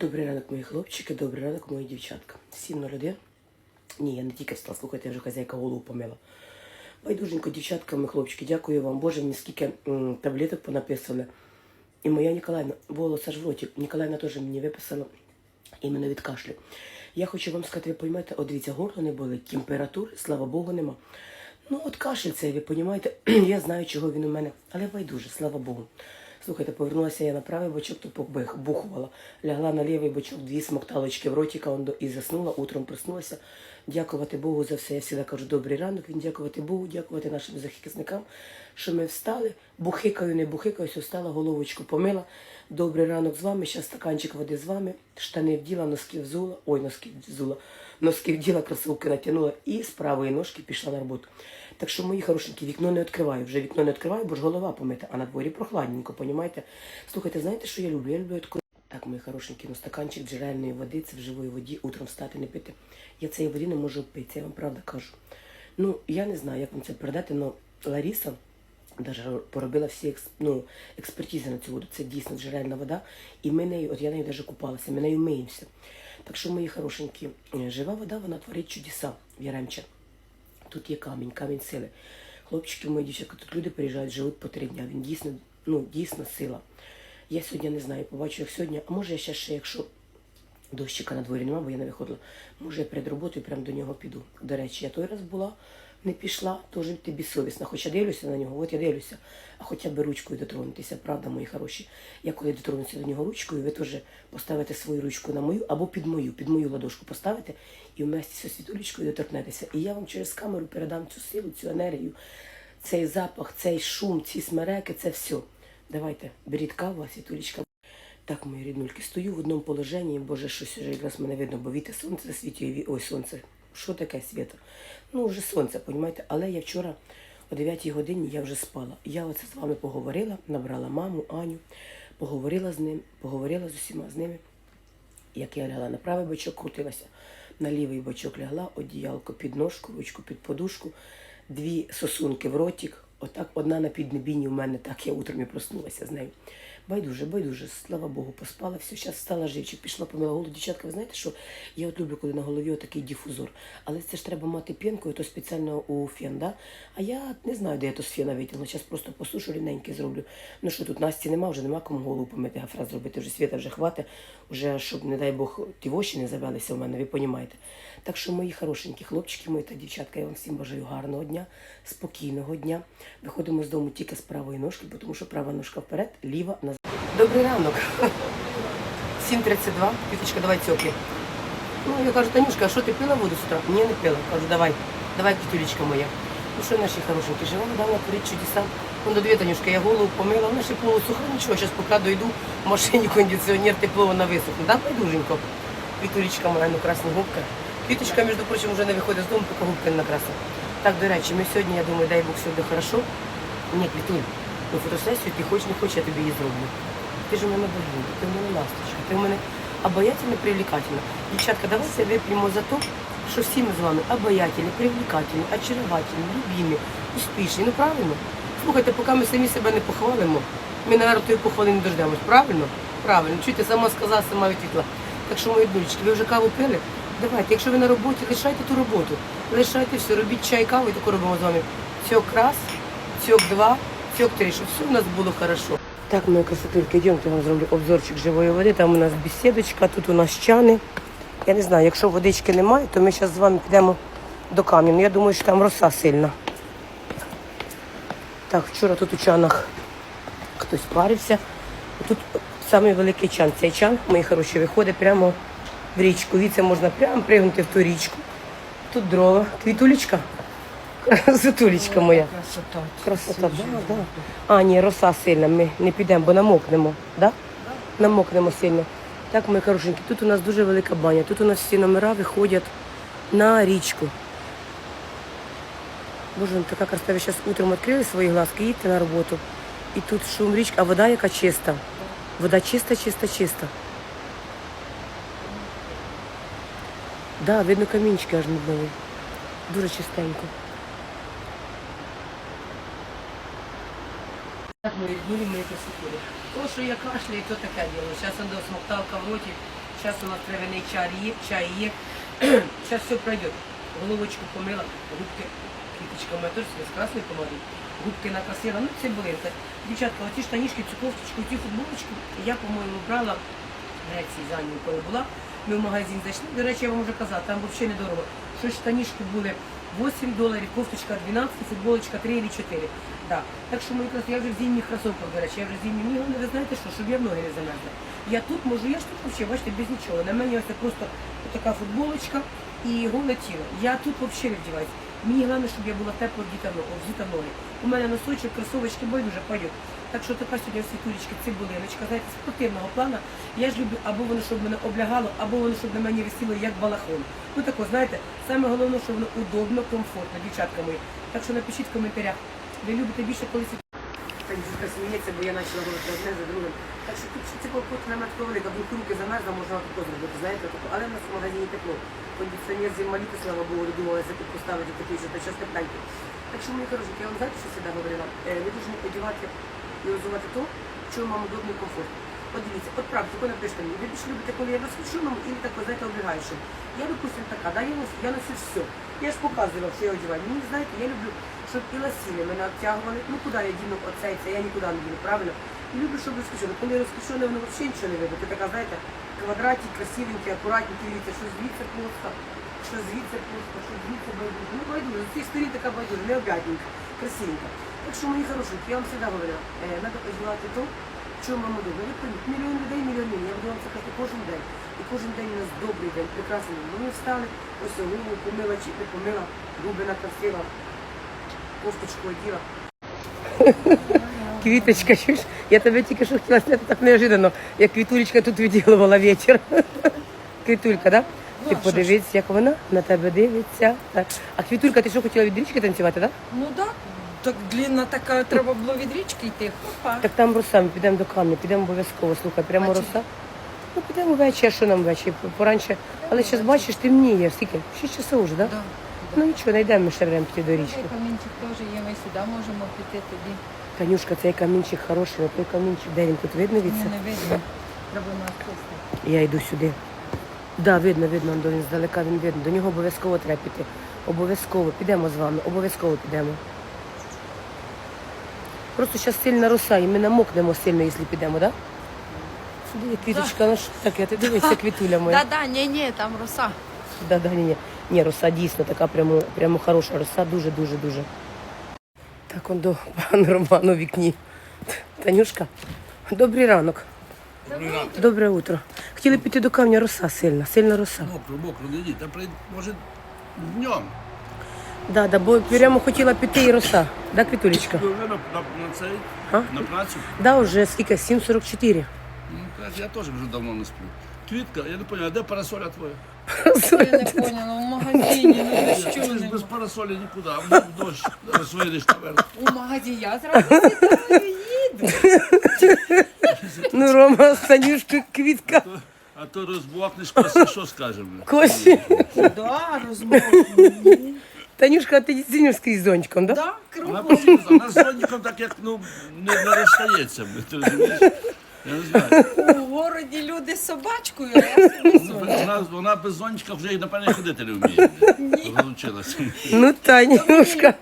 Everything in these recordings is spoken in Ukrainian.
Добрий ранок, мої хлопчики, добрий ранок, мої дівчатка. 7.01. Ні, я не тільки встала, слухайте, я вже хазяйка голову помила. Байдуженько, дівчатка, мої хлопчики, дякую вам. Боже, мені скільки м, таблеток понаписували. І моя Ніколаївна, волос аж в роті. Ніколаївна теж мені виписала іменно від кашлю. Я хочу вам сказати, ви розумієте, от дивіться, горло не болить, температури, слава Богу, нема. Ну, от кашель цей, ви розумієте, я знаю, чого він у мене, але байдуже, слава Богу. Слухайте, повернулася я на правий бочок, то бухувала. Лягла на лівий бочок, дві смокталочки в ротика он і заснула, утром проснулася. Дякувати Богу за все. Я завжди кажу, добрий ранок. Він дякувати Богу, дякувати нашим захисникам, що ми встали. Бухикаю, не бухикаю, встала, головочку помила. Добрий ранок з вами. Ще стаканчик води з вами. Штани вділа, носки взула. Ой, носки взула. Носки вділа, кросовки натягнула і з правої ножки пішла на роботу. Так що, мої хорошенькі, вікно не відкриваю. Вже вікно не відкриваю, бо ж голова помита, а на дворі прохладненько, понімаєте? Слухайте, знаєте, що я люблю? Я люблю таку... Так, мої хорошенькі, ну стаканчик джерельної води, це в живої воді, утром встати не пити. Я цієї води не можу пити, я вам правда кажу. Ну, я не знаю, як вам це передати, але Ларіса даже поробила всі екс, ну, експертизи на цю воду. Це дійсно джерельна вода. І ми нею, от я нею даже купалася, ми нею миємося. Так що, мої хорошенькі, е, жива вода, вона творить чудеса Яремче. Тут є камінь, камінь сили. Хлопчики, мої дівчатка, тут люди приїжджають, живуть по три дня. Він дійсно, ну, дійсно сила. Я сьогодні не знаю, побачу, як сьогодні, а може я ще ще, якщо дощика на дворі немає, бо я не виходила. Може, я перед роботою прямо до нього піду. До речі, я той раз була, не пішла, теж ти безсовісна. Хоча дивлюся на нього, от я дивлюся, а хоча б ручкою дотронутися, правда, мої хороші. Я коли дотронуся до нього ручкою, ви теж поставите свою ручку на мою або під мою, під мою ладошку поставите і вместе зі світулечкою доторкнетеся. І я вам через камеру передам цю силу, цю енергію, цей запах, цей шум, ці смереки, це все. Давайте, беріть каву, а світулечка. Так, мої ріднульки, стою в одному положенні, боже, щось вже якраз мене видно, бо віте сонце засвітює. ві- Ой, сонце. Що таке світ? Ну, вже сонце, понімаєте? Але я вчора о 9 годині я вже спала. Я оце з вами поговорила, набрала маму, Аню, поговорила з ним, поговорила з усіма з ними. Як я лягла на правий бочок, крутилася, на лівий бочок лягла, одіялко під ножку, ручку під подушку, дві сосунки в ротик. Отак одна на піднебінні у мене, так я утром і проснулася з нею. Байдуже, байдуже, слава Богу, поспала, все, зараз стала живчик, пішла помила голову. Дівчатка, ви знаєте, що я от люблю, коли на голові отакий дифузор. Але це ж треба мати пінкою, то спеціально у фен, да? А я не знаю, де я то з фена витягнула. Зараз просто посушу рівненьке зроблю. Ну що тут Насті нема, вже нема кому голову помити, гафра зробити. Вже світа вже хватить, вже щоб, не дай Бог, ті воші не завелися в мене, ви розумієте. Так що, мої хорошенькі хлопчики, мої та дівчатка, я вам всім бажаю гарного дня, спокійного дня. Виходимо з дому тільки з правої ножки, тому що права ножка вперед, ліва назад. Добрий ранок. 7.32. Квіточка, давай цьоки. Ну, я кажу, Танюшка, а що ти пила воду утра? Ні, не пила. Кажу, давай, давай, кітулечка моя. Ну що наші хорошенькі, жива вода, вона творить чудеса. Ну, до дві, Танюшка, я голову помила, вона ще полусуха, нічого, зараз поки дойду, в машині кондиціонер, тепло, вона висохне. Да, байдуженько. Квітулечка моя, ну красна губка. Квіточка, між прочим, вже не виходить з дому, поки губка не накрасила. Так, до речі, ми сьогодні, я думаю, дай Бог, все буде хорошо. Ні, Квітуль, ну фотосесію ти хоч не хоч, я тобі її зроблю. Ти ж у мене богиня, ти в мене ласточка, ти в мене обаятельна, привлекательна. Дівчатка, давайте вип'ємо за те, що всі ми з вами обаятельні, привлекательні, очаровательні, любімі, успішні. Ну правильно? Слухайте, поки ми самі себе не похвалимо, ми, наверное, тої похвали не дождемось. Правильно? Правильно. Чуєте, сама сказала, сама відвітла. Так що, мої дулечки, ви вже каву пили? Давайте, якщо ви на роботі, лишайте ту роботу. Лишайте все, робіть чай, каву і таку робимо з вами. Цьок раз, цьок два, три, щоб все у нас було хорошо. Так, мої красотульки, йдемте, я вам зроблю обзорчик живої води. Там у нас бесідочка, тут у нас чани. Я не знаю, якщо водички немає, то ми зараз з вами підемо до камінь. Я думаю, що там роса сильна. Так, вчора тут у чанах хтось парився. Тут самий великий чан. Цей чан, мої хороші, виходить прямо в річку. Віце можна прямо пригнути в ту річку. Тут дрова. Квітулечка. Красотулечка моя. Красота. Красота, да, да. А, ні, роса сильна, ми не підемо, бо намокнемо, да? Намокнемо сильно. Так, мої хорошенькі, тут у нас дуже велика баня. Тут у нас всі номера виходять на річку. Боже, ну така красота. Ви зараз утром відкрили свої глазки, їдьте на роботу. І тут шум річки, а вода яка чиста. Вода чиста, чиста, чиста. Да, видно камінчики аж над нею. Дуже чистенько. Так, мої днулі, мої красотулі. То, що я кашляю, то таке діло. Зараз до смокталка в роті, Зараз у нас травяний чай є, чай є. Зараз все пройде. Головочку помила, губки, квіточка теж з красною помадою. Губки накрасила, ну цибулинка. Дівчатка, оці штанішки, цю кофточку, цю футболочку я, по-моєму, брала в за ним, коли була. Ми в магазин зайшли. До речі, я вам вже казала, там взагалі недорого. Що штанішки були 8 доларів, кофточка 12, футболочка 3 или 4. Да. Так що мої я вже в зимніх кросовках, до речі, я вже в зимніх. Головне, ви знаєте що, щоб я в ноги не замерзла. Я тут можу, я ж тут взагалі, бачите, без нічого. На мені ось просто така футболочка і голе тіло. Я тут взагалі не вдіваюся. Мені головне, щоб я була тепло вдіта в взута ноги. У мене носочок, кросовочки байдуже пойдуть. Так що така сьогодні світулечка, цибулиночка, знаєте, спортивного плану. Я ж люблю або воно, щоб мене облягало, або воно, щоб на мені висіло як балахон. Ну тако, знаєте, саме головне, щоб воно удобно, комфортно, дівчатка мої. Так що напишіть в коментарях, ви любите більше, коли. Так дівчатка сміється, бо я почала говорити одне за другим. Так що тут це на метро велика, вдруг руки замерзла, можна тако зробити, знаєте, але в нас в магазині тепло. Кондиціонер зималіти, слава Богу, думалася тут поставити такий, що то час тепленький. Так що, мої хорошенькі, я вам знаєте, що завжди говорила? Не дуже одягати і розвивати то, що вам удобно і комфортно. От дивіться, от правда, тако напишете мені, ви більше любите, коли я розпишу вам і тако, знаєте, облігаючи. Я, допустим, така, да, я, нос, я ношу все. Я ж показувала, що я одягаю. Мені, знаєте, я люблю, щоб і ласіни мене обтягували. Ну, куди я діну оцей, це я нікуди не діну, правильно? І люблю, щоб розкішено. Коли розкішено, воно взагалі нічого не видно. Ти така, знаєте, квадратні, красивенькі, акуратненькі, дивіться, що звідси плоско, що звідси плоско, що звідси байдуже. Ну, байдуже, з цих сторін така байдуже, не обрядненька, красивенька. Так що, мої хорошенькі, я вам завжди говорила, е, треба одягати то, що вам удобно. Мільйон людей, мільйон людей. Я буду вам це казати кожен день. І кожен день у нас добрий день, прекрасний Ми встали, ось голову помила, чи не помила, губи накрасила, кофточку оділа. Квіточка? Я тебе тільки що хотіла зняти так неожиданно, як квітулечка тут відділувала вечір. Квітулька, да? Ти подивись, як вона на тебе дивиться. Так. А квітулька, ти що хотіла від річки танцювати, так? Ну так, так длінна така, треба було від річки йти. Опа. Так там роса, ми підемо до камня, підемо обов'язково. Слухай, прямо роса. Ну підемо ввечері, а що нам ввечері, по- поранше. Але зараз бачиш, темніє, скільки? Шість часов вже, так? Да? Ну нічого, знайдемо ми ще время піти до річки. Цей камінчик теж є, ми сюди можемо піти тоді. Танюшка, цей камінчик хороший, але той камінчик, де він тут видно від це? не видно. Треба на кухню. Я йду сюди. Да, видно, видно, он, він здалека він видно. До нього обов'язково треба піти. Обов'язково. Підемо з вами, обов'язково підемо. Просто зараз сильна роса, і ми намокнемо сильно, якщо підемо, так? Да? Сюди є квіточка, ну що таке, ти дивися, квітуля моя. Да-да, ні-ні, там роса. Да, да, ні, ні. Ні, роса дійсно така прямо, прямо хороша роса, дуже, дуже, дуже. Так, он до пана Роману в вікні. Танюшка, добрий ранок. Добре утро. Хотіли піти до камня роса сильна, сильна роса. Мокро, мокро, не йдіть. Та при, може днем. Да, да, бо прямо хотіла піти і роса. Да, Квітулечка? Ви вже на, на, на цей, А? на працю. Да, вже скільки? 7.44. Ну, так, я теж вже давно не сплю. Квітка, я не пам'ятаю, а де парасоля твоя? Я не поняла, ну в ви ж без парасолі нікуди, а в дощ зараз вийдеш наверх. У магазині я зразу сідаю і їду. Ну, Рома, з Танюшкою квітка. А то розбухнеш коси, що скажемо? Косі. Да, розмову. Танюшка, а ти дійсно скрізь зончиком, да? Да, Вона кругом. постійно, вона з зонтиком так як ну, не, не розстається. Ти розумієш? Я не знаю. У городі люди з собачкою, а я собі зоня. Вона, вона без зонтика вже і напевно ходити не вміє. Розучилася. Ну, Танюшка.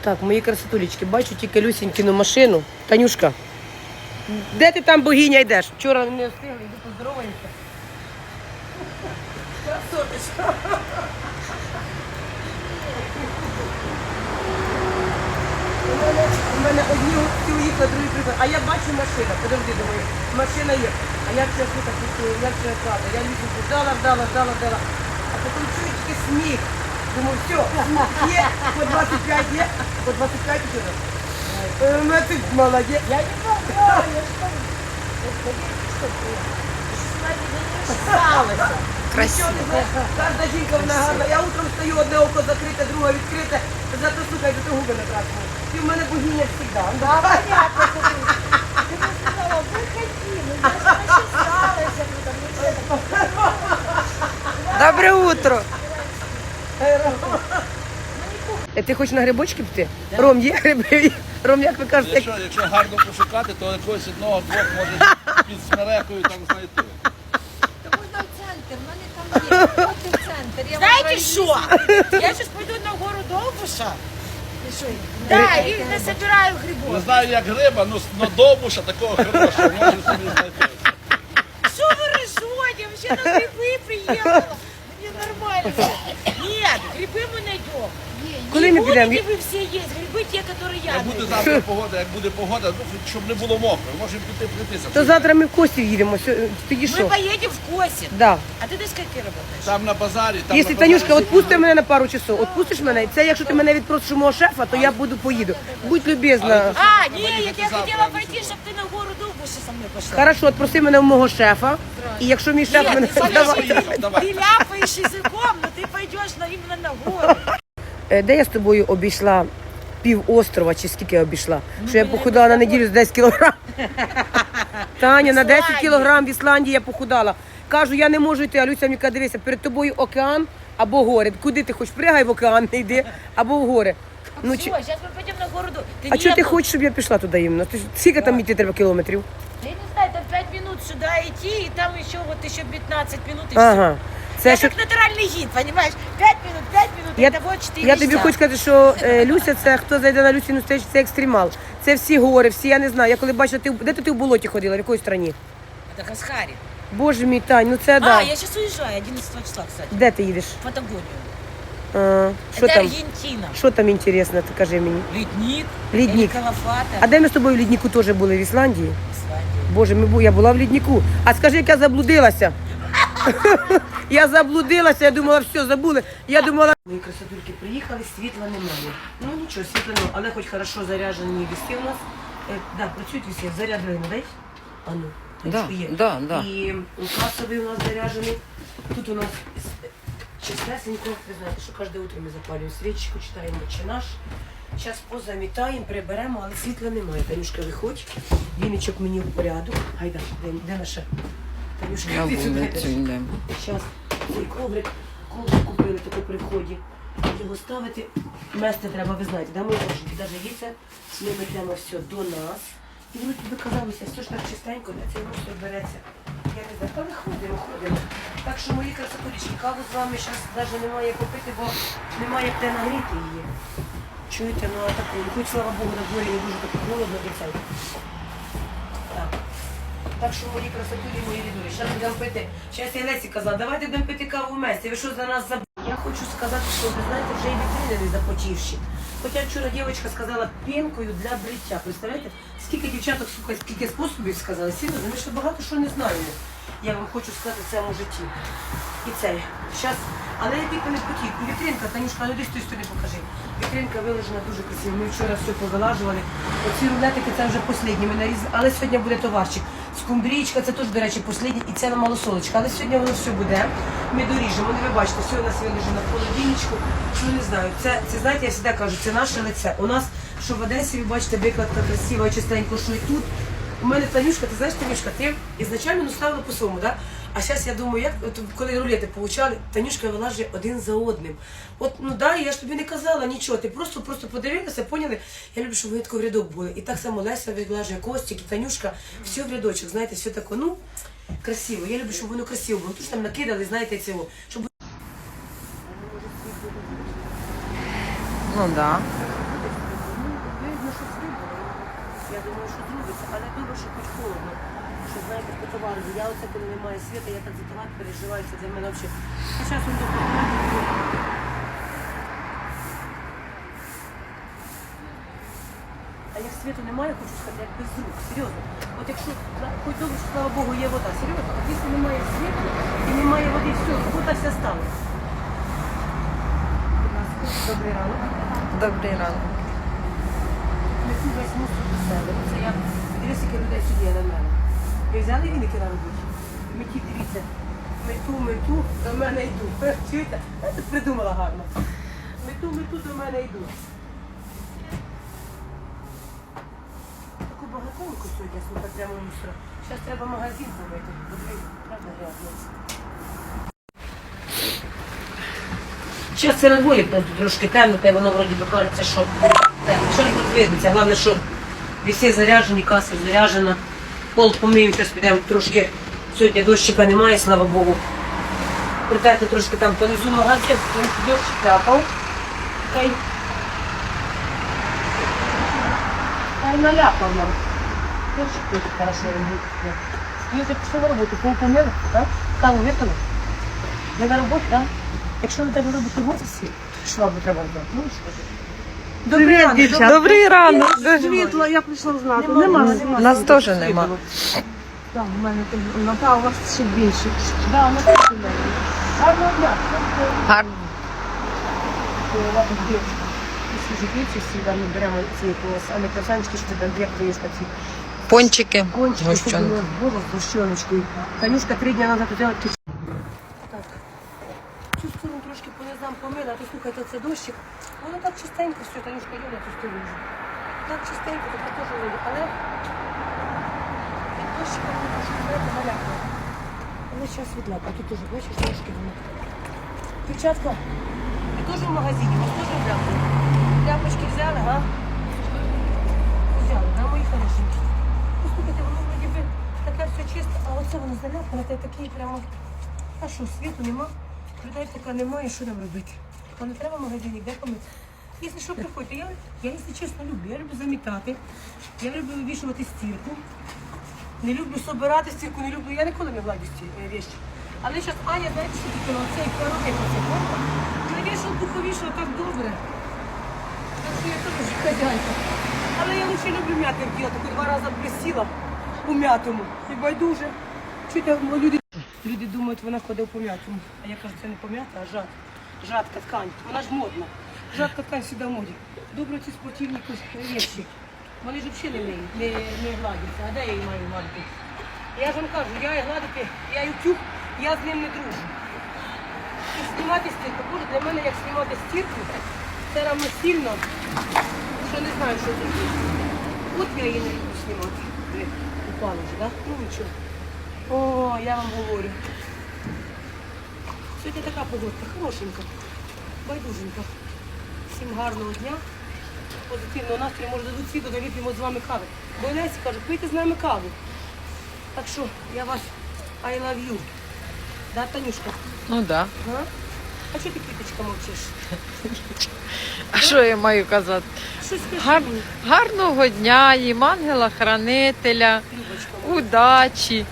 Так, мої красотулечки, бачу тільки Люсінькину машину. Танюшка, де ти там богиня йдеш? Вчора не встигли, йду поздороваємося. Красоточка. У мене, у мене одні всі уїхали, другі приїхали. А я бачу машина, подожди, думаю, машина є. А як це слухай, як це правда? Я лісу ждала, ждала, ждала, ждала. А потім чую тільки сміх. Думаю, все, сміх є, по 25 є, по 25 ще раз. Ну ти молодець. Я не знаю, я ж там. Красиво. Кожна жінка вона гарна. Я утром стою, одне око закрите, друге відкрите. Зато слухай, зато губи накрасили. Ти в мене богиня завжди. Да, понятно. Добре утро. Е, Ти хочеш на грибочки піти? Ром, є гриби? Ром, як ви кажете, Якщо, якщо гарно пошукати, то якогось одного двох може під смерекою там знайти. То можна в в мене там є. Ходьте в центр. Я вам Знаєте що? Я зараз пойду на гору Довбуша. Да, і не собираю Не знаю, як гриба, але на довбуша такого хорошого може собі знайти. Що ви рисуєте? Ще на гриби приїхала. Мені нормально. Ні, гриби ми знайдемо. Коли ми підемо? Будете ви всі є, гриби ті, які я Як буде знайду. завтра погода, як буде погода, ну щоб не було мокро, можемо піти пройтися. То завтра ми в Костів їдемо. сьо- Тоді Ми що? поїдемо в Косін. Да. А ти до скільки працюєш? Там на базарі, там Якщо на базарі Танюшка, сидимо. відпусти мене на пару часов, відпустиш мене, це якщо ти мене відпросиш у мого шефа, то я буду поїду. Будь любезна. А, ні, я Поїдете я завтра, хотіла а не пойти, щоб ти на гору Довбуша со мною пішла. Хорошо, відпроси мене у мого шефа. І якщо мій шеф Ні, мене ти сама давай. Поїхав, давай. Ты ляпаешь языком, но ты пойдешь на, именно на гору. Е, Де я з тобою обійшла пів острова, чи скільки я обійшла? Ну, Що я похудала на неділю з 10 кілограм. Таня, на 10 Ісландії. кілограм в Ісландії я похудала. Кажу, я не можу йти, а Люся мені каже, дивися, перед тобою океан або гори. Куди ти хочеш? Пригай в океан, не йди, або в гори. Ну, Все, чи... сейчас мы пойдем на гору. Ты А не чого ти был? хочеш, щоб я пішла туди іменно? Ти ж- Скільки там йти треба кілометрів? Я не знаю, там 5 минут сюда идти, и там еще вот еще 15 минут, и Ага. все. Це Я що... как натуральный гид, понимаешь? 5 минут, 5 минут, Я, это вот 4 я тобі часа. хочу сказати, що е, Люся, це хто зайде на Люсіну стрічку, це екстремал. Це всі гори, всі, я не знаю. Я коли бачила, ти в- де то ти в болоті ходила, в якої країні? Это Хасхари. Боже мій Тань, ну це да. А, я сейчас уезжаю, 11 числа, кстати, Де ти їдеш? в Патагонию. А, що это там? Аргентина. Що там інтересно, ти кажи мені. Ледник. Ледник. Калафата. А де ми з тобою в ліднику теж були в Ісландії? Исландия. Боже, ми бу- я була в ліднику. А скажи, як я заблудилася. я заблудилася, я думала, все, забули. Я думала. Мої красотульки приїхали, світла немає. Ну нічого, світла немає, але хоч хорошо заряджені віси у нас. Е, да, працюють віси, зарядили, не дай? А ну, Да, є. да, да. І касовий у нас заряджений. Тут у нас чистесенько, ви знаєте, що кожне утро ми запалюємо свічку, читаємо «Отче наш. Зараз позамітаємо, приберемо, але світла немає. Танюшка, виходь. Віночок мені в порядок. Гайда, де, де наша? На вулицю йдемо. Зараз цей коврик, коврик купили таку при вході. Його ставити. Мести треба, ви знаєте, да, дороженьки, навіть це, ми ведемо все до нас. І воно тобі казалося, все ж так чистенько, де цей мусор береться. Я не знаю, але ходимо, ходимо. Так що мої красотулічки, каву з вами зараз навіть немає попити, бо немає де нагріти її. Чуєте, ну а таку, ну, хоч слава Богу, на дворі не дуже так холодно. Так. Так що мої красотулі, мої рідулі, зараз будемо пити. Зараз я Лесі казала, давайте будемо пити каву вместе. Ви що за нас забули? Я хочу сказати, що ви знаєте, вже і вітрини не запотівші. Хоча вчора дівчинка сказала пінкою для бриття. Представляєте, скільки дівчаток, сука, скільки способів сказали, сіно, ми ще багато що не знаємо. Я вам хочу сказати в цьому житті. І цей. Зараз, але я тільки не потік. Вітринка, Танюшка, ну десь той сторони покажи. Вітринка виложена дуже красиво. Ми вчора все повилажували. Оці рулетики це вже останні. Ми нарізали, але сьогодні буде товарчик. Скумбрічка, це теж, до речі, останній, і це на малосолочка. Але сьогодні воно все буде. Ми доріжемо. Ну, ви бачите, все у нас виложено в холодильничку. Ну не знаю. Це, це знаєте, я завжди кажу, це наше лице. У нас, що в Одесі, ви бачите, викладка красива, чистенько, що і тут. У мене Танюшка, ти знаєш, Танюшка, ти ізначально ну, ставила по своєму, да? А зараз я думаю, як от, коли рулети получали, Танюшка вилажує один за одним. От ну да, я ж тобі не казала нічого. Ти просто просто подивилася, поняли. Я люблю, щоб вони тако в рядок були. І так само Леся відлажує Костік, і Танюшка, все в рядочок, знаєте, все таке, ну красиво. Я люблю, щоб воно красиво було. Тут ж там накидали, знаєте, цього. Щоб Ну да. Я думаю, що зробиться, але добре, що хоч холодно. Що знаєте, по. Я оце коли немає світу, я так за товар переживаю, це для мене взагалі. Зараз він добре. А як світу немає, хочу сказати, як без рук, серйозно. От якщо, хоч добре, що, слава Богу, є вода, серйозно, от якщо немає світу і немає води, все, вода вся стала. Добрий ранок. Добрий ранок. Мету весь мусор до себе. Дивіться, скільки людей є на мене. Ви взяли віники на роботі? Меті, дивіться. Мету, мету, до мене йду. Чуєте? Я придумала гарно. Мету, мету, до мене йду. Таку багатоньку сьогодні, слухай, прямо мусора. Зараз треба магазин помити. Подивіться, правда грязно. Зараз це на дворі трошки темно, та воно вроді би кажеться, що темно. Що не підвидиться. Головне, що віси заряджені, каса заряджена. Пол помиємо, зараз підемо трошки. Сьогодні дощика немає, слава Богу. Притерти трошки там понизу магазин, дощ кляпав. Хай. Хай наляпав нам. Дощ тут хорошо робить. Ну, ти на роботу, поміли, так? Каву випили? Ви на роботі, так? Якщо ви тебе робите в офісі, що вам треба робити? Ну, скажи. Добрий ранок. Добрий ранок. Світло, я прийшла знати. Нема, нема. Нас теж нема. Так, у мене тут, ну, та, у вас ще більше. Да, у нас теж немає. Гарного дня. Гарно. Ми беремо ці не красанчики, що там виїзд ці Пончики. кончики, Гущон. щоб було було з гущоночкою. Танюшка три дні назад взяла киш. Так. Цю сторону трошки по низам а то слухайте, це дощик. Воно так чистенько все, Танюшка йде на цю сторону. Так чистенько, так теж вийде, але від дощика воно трошки знаєте, налякає. Але зараз відлапа, тут теж бачиш, трошки воно. Дівчатка, ви теж в магазині, ви теж взяли? Ляпочки взяли, га? Взяли, да, мої хорошенькі? Послухайте, воно вроді би таке все чисто, а оце воно заляпане, та й такий прямо. А що, світу нема? Людей поки немає, що нам робити? То не треба в магазині, де помити? Якщо що, приходьте, я, я, якщо чесно, люблю. Я люблю замітати, я люблю вивішувати стірку. Не люблю собирати стірку, не люблю. Я ніколи не владю ці е. Але зараз Аня, що таке оцей коробик, оцей корпус. На вішалку повішала так добре. Так що я теж хазяйка. Але я лише люблю м'яти ділати, хоч два рази присіла у м'ятому. І байдуже. Чуєте, люди, люди думають, вона ходить по м'ятому. А я кажу, це не пом'ята, а жад. Жадка ткань. Вона ж модна. Жадка ткань в моді. Добре ці спортивні речі. Вони ж взагалі не, не, не гладяться. А де я її маю гладити? Я ж вам кажу, я її гладити, я ютюб, я з ним не дружу. І знімати стірку. Боже, для мене як знімати стірку, це равносильно, що не знаю, що це. От я її не люблю знімати. Е, Упала вже, так? Ну нічого. О, я вам говорю. Сьогодні така погодка, хорошенька, байдуженька. Всім гарного дня, позитивного настрою, може дадуть світу, да вип'ємо з вами кави. Бо Лесі каже, пийте з нами каву. Так що я вас I love you. Да, Танюшка? Ну да. Га? А чого ти квіточка мовчиш? А що я маю казати? Щось Гар... Гарного дня їм, ангела-хранителя, удачі,